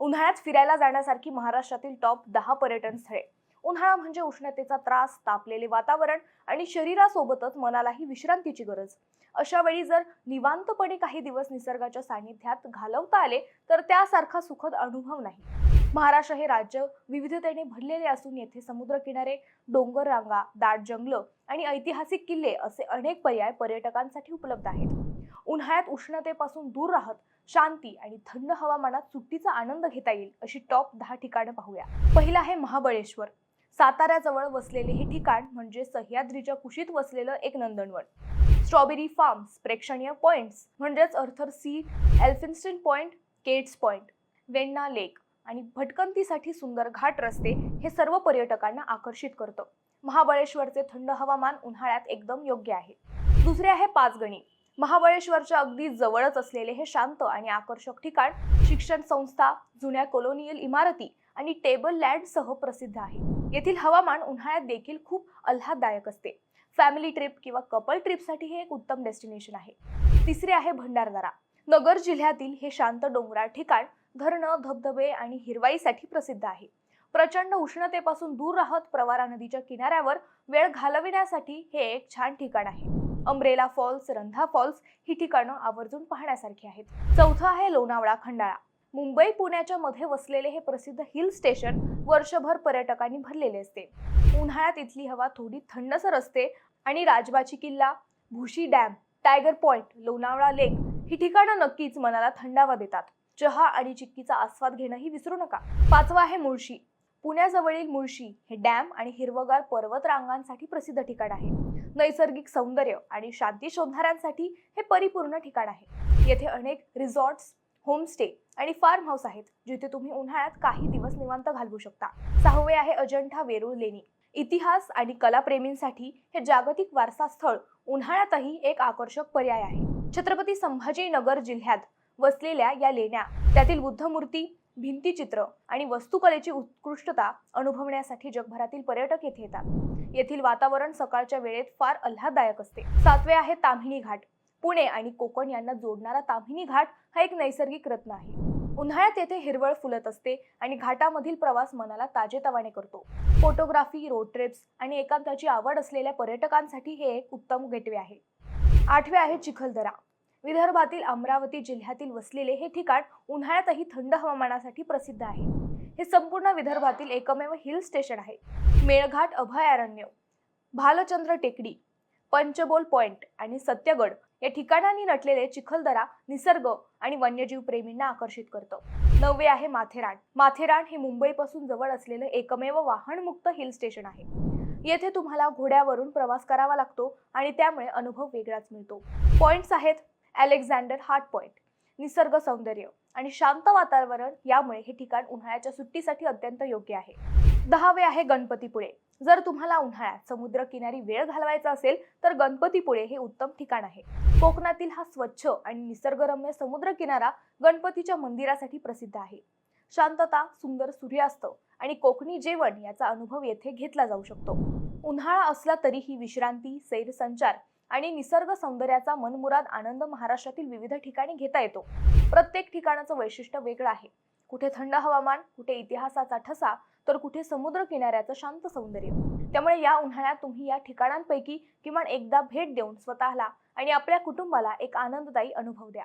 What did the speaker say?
उन्हाळ्यात फिरायला जाण्यासारखी महाराष्ट्रातील टॉप दहा पर्यटन स्थळे. उन्हाळा म्हणजे उष्णतेचा त्रास तापलेले वातावरण आणि शरीरासोबतच मनालाही विश्रांतीची गरज. अशा वेळी जर निवांतपणे काही दिवस निसर्गाच्या सानिध्यात घालवता आले तर त्यासारखा सुखद अनुभव नाही. महाराष्ट्र हे राज्य विविधतेने भरलेले असून येथे समुद्रकिनारे डोंगर रांगा दाट जंगलं आणि ऐतिहासिक किल्ले असे अनेक पर्याय पर्यटकांसाठी उपलब्ध आहेत. उन्हाळ्यात उष्णतेपासून दूर राहत शांती आणि थंड हवामानात सुट्टीचा आनंद घेता येईल अशी टॉप दहा ठिकाणं पाहूया. पहिलं आहे महाबळेश्वर. साताऱ्याजवळ वसलेले हे ठिकाण म्हणजे सह्याद्रीच्या कुशीत वसलेलं एक नंदनवन. स्ट्रॉबेरी फार्म्स प्रेक्षणीय पॉइंट्स म्हणजेच Arthur seat Elphinstone point Kate's point Venna lake आणि भटकंतीसाठी सुंदर घाट रस्ते हे सर्व पर्यटकांना आकर्षित करतं. महाबळेश्वरचे थंड हवामान उन्हाळ्यात एकदम योग्य आहे. दुसरे आहे पाचगणी. महाबळेश्वरच्या अगदी जवळच असलेले हे शांत आणि आकर्षक ठिकाण शिक्षण संस्था जुन्या कोलोनियल इमारती आणि टेबल लँडसह प्रसिद्ध आहे. येथील हवामान उन्हाळ्यात देखील खूप आल्हाददायक असते. फॅमिली ट्रिप किंवा कपल ट्रिपसाठी हे एक उत्तम डेस्टिनेशन आहे. तिसरे आहे भंडारदरा. नगर जिल्ह्यातील हे शांत डोंगराळ ठिकाण धरणं धबधबे आणि हिरवाईसाठी प्रसिद्ध आहे. प्रचंड उष्णतेपासून दूर राहत प्रवारा नदीच्या किनाऱ्यावर वेळ घालविण्यासाठी हे एक छान ठिकाण आहे. अमरेला फॉल्स रंधा फॉल्स ही ठिकाणं आवर्जून पाहण्यासारखी आहेत. चौथं आहे लोणावळा खंडाळा. मुंबई पुण्याच्या मध्ये वसलेले हे प्रसिद्ध हिल स्टेशन वर्षभर पर्यटकांनी भरलेले असते. उन्हाळ्यात इथली हवा थोडी थंडसर असते आणि राजबाची किल्ला Bhushi dam tiger point Lonavala lake ही ठिकाणं नक्कीच मनाला थंडावा देतात. चहा आणि चिक्कीचा आस्वाद घेणंही विसरू नका. पाचवा आहे मुळशी. पुण्याजवळील मुळशी हे डॅम आणि हिरवगार पर्वतरांगांसाठी प्रसिद्ध ठिकाण आहे. नैसर्गिक सौंदर्य आणि शांती शोधणाऱ्यांसाठी हे परिपूर्ण ठिकाण आहे. येथे अनेक रिसॉर्ट्स होमस्टे आणि फार्म हाऊस आहेत जिथे तुम्ही उन्हाळ्यात काही दिवस निवांत घालवू शकता. सहावे आहे अजंठा वेरूळ लेणी. इतिहास आणि कलाप्रेमींसाठी हे जागतिक वारसा स्थळ उन्हाळ्यातही एक आकर्षक पर्याय आहे. छत्रपती संभाजीनगर जिल्ह्यात वसलेल्या या लेण्या त्यातील बुद्धमूर्ती भिंतीचित्र आणि वस्तुकलेची उत्कृष्टता अनुभवण्यासाठी जगभरातील पर्यटक येथे येतात. येथील वातावरण सकाळच्या वेळेत फार आल्हाददायक असते. सातवे आहे ताम्हिणी घाट. पुणे आणि कोकण यांना जोडणारा ताम्हिणी घाट हा एक नैसर्गिक रत्न आहे. उन्हाळ्यात येथे हिरवळ फुलत असते आणि घाटामधील प्रवास मनाला ताजेतवाने करतो. फोटोग्राफी रोड ट्रिप्स आणि एकांताची आवड असलेल्या पर्यटकांसाठी हे एक उत्तम गेटवे आहे. आठवे आहे चिखलदरा. विदर्भातील अमरावती जिल्ह्यातील वसलेले हे ठिकाण उन्हाळ्यातही थंड हवामानासाठी प्रसिद्ध आहे. हे संपूर्ण विदर्भातील एकमेव हिल स्टेशन आहे. मेळघाट अभयारण्य भालचंद्र टेकडी पंचबोल पॉइंट आणि सत्यगड या ठिकाणांनी नटलेले चिखलदरा निसर्ग आणि वन्यजीव प्रेमींना आकर्षित करतं. नववे आहे माथेरान. माथेरान हे मुंबईपासून जवळ असलेलं एकमेव वाहनमुक्त हिल स्टेशन आहे. येथे तुम्हाला घोड्यावरून प्रवास करावा लागतो आणि त्यामुळे अनुभव वेगळाच मिळतो. पॉइंट्स आहेत अलेक्झांडर हार्ट पॉइंट निसर्ग सौंदर्य आणि शांत वातावरण यामुळे हे ठिकाण उन्हाळ्याच्या सुट्टीसाठी अत्यंत योग्य आहे. दहावे आहे गणपतीपुळे. जर तुम्हाला उन्हाळ्यात समुद्र किनारी वेळ घालवायचा असेल तर गणपतीपुळे हे उत्तम ठिकाण आहे. कोकणातील हा स्वच्छ आणि निसर्गरम्य समुद्र किनारा गणपतीच्या मंदिरासाठी प्रसिद्ध आहे. शांतता सुंदर सूर्यास्त आणि कोकणी जेवण याचा अनुभव येथे घेतला जाऊ शकतो. उन्हाळा असला तरीही विश्रांती सैरसंचार आणि निसर्ग सौंदर्याचा मनमुराद आनंद महाराष्ट्रातील विविध ठिकाणी घेता येतो. प्रत्येक ठिकाणाचं वैशिष्ट्य वेगळं आहे. कुठे थंड हवामान कुठे इतिहासाचा ठसा तर कुठे समुद्र किनाऱ्याचं शांत सौंदर्य. त्यामुळे या उन्हाळ्यात तुम्ही या ठिकाणांपैकी किमान एकदा भेट देऊन स्वतःला आणि आपल्या कुटुंबाला एक आनंददायी अनुभव द्या.